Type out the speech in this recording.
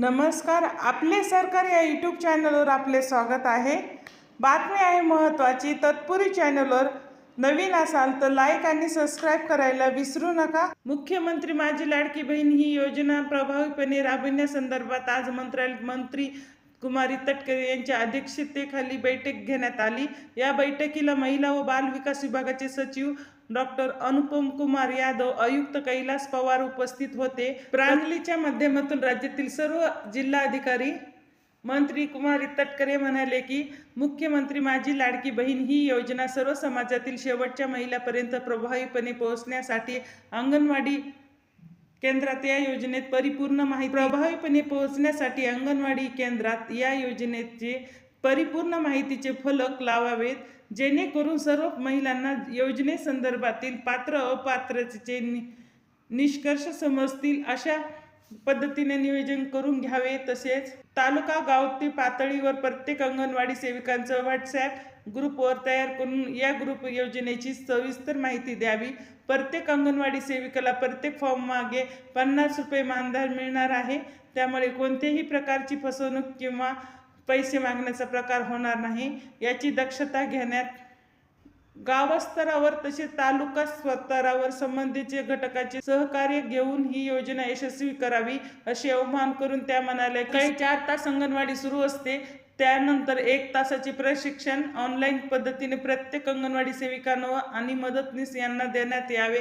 नमस्कार आपले सरकार या यूट्यूब चॅनलवर आपले स्वागत आहे. बातमी आहे महत्त्वाची तत्पुरी चॅनलवर नवीन असाल तर लाईक आणि सबस्क्राईब करायला विसरू नका. मुख्यमंत्री माझी लाडकी बहीण ही योजना प्रभावीपणे राबविण्यासंदर्भात आज मंत्रालय मंत्री कुमारी तटकरे यांच्या अध्यक्षतेखाली बैठक घेण्यात आली. या बैठकीला महिला व बाल विकास विभागाचे सचिव डॉक्टर अनुपम कुमार यादव आयुक्त कैलास पवार उपस्थित होते. प्रांगलीच्या माध्यमातून राज्यातील सर्व जिल्हाधिकारी मंत्री कुमारी तटकरे म्हणाले की मुख्यमंत्री माझी लाडकी बहीण ही योजना सर्व समाजातील शेवटच्या महिलापर्यंत प्रभावीपणे पोहोचण्यासाठी अंगणवाडी केंद्रात या योजनेत परिपूर्ण माहिती प्रभावीपणे पोहोचण्यासाठी अंगणवाडी केंद्रात या योजनेचे परिपूर्ण माहितीचे फलक लावावेत जेणेकरून सर्व महिलांना योजनेसंदर्भातील पात्र अपात्रचे नि निष्कर्ष समजतील अशा पद्धतीने नियोजन करून घ्यावे. तसेच तालुका गावती पातळीवर प्रत्येक अंगणवाडी सेविकांचं व्हॉट्सॲप ग्रुपवर तयार करून या ग्रुप योजनेची सविस्तर माहिती द्यावी. प्रत्येक अंगणवाडी सेविकाला प्रत्येक फॉर्म मागे पन्नास रुपये मानधन मिळणार आहे. त्यामुळे कोणत्याही प्रकारची फसवणूक किंवा पैसे मागण्याचा प्रकार होणार नाही. याची दक्षता घेण्यात गावस्तरावर तसेच तालुका स्तरावर संबंधीचे घटकाचे सहकार्य घेऊन ही योजना यशस्वी करावी असे आवाहन करून त्या म्हणाल्या काही चार तास अंगणवाडी सुरू असते. त्यानंतर एक तासाचे प्रशिक्षण ऑनलाईन पद्धतीने प्रत्येक अंगणवाडी सेविकांना आणि मदतनीस यांना देण्यात यावे.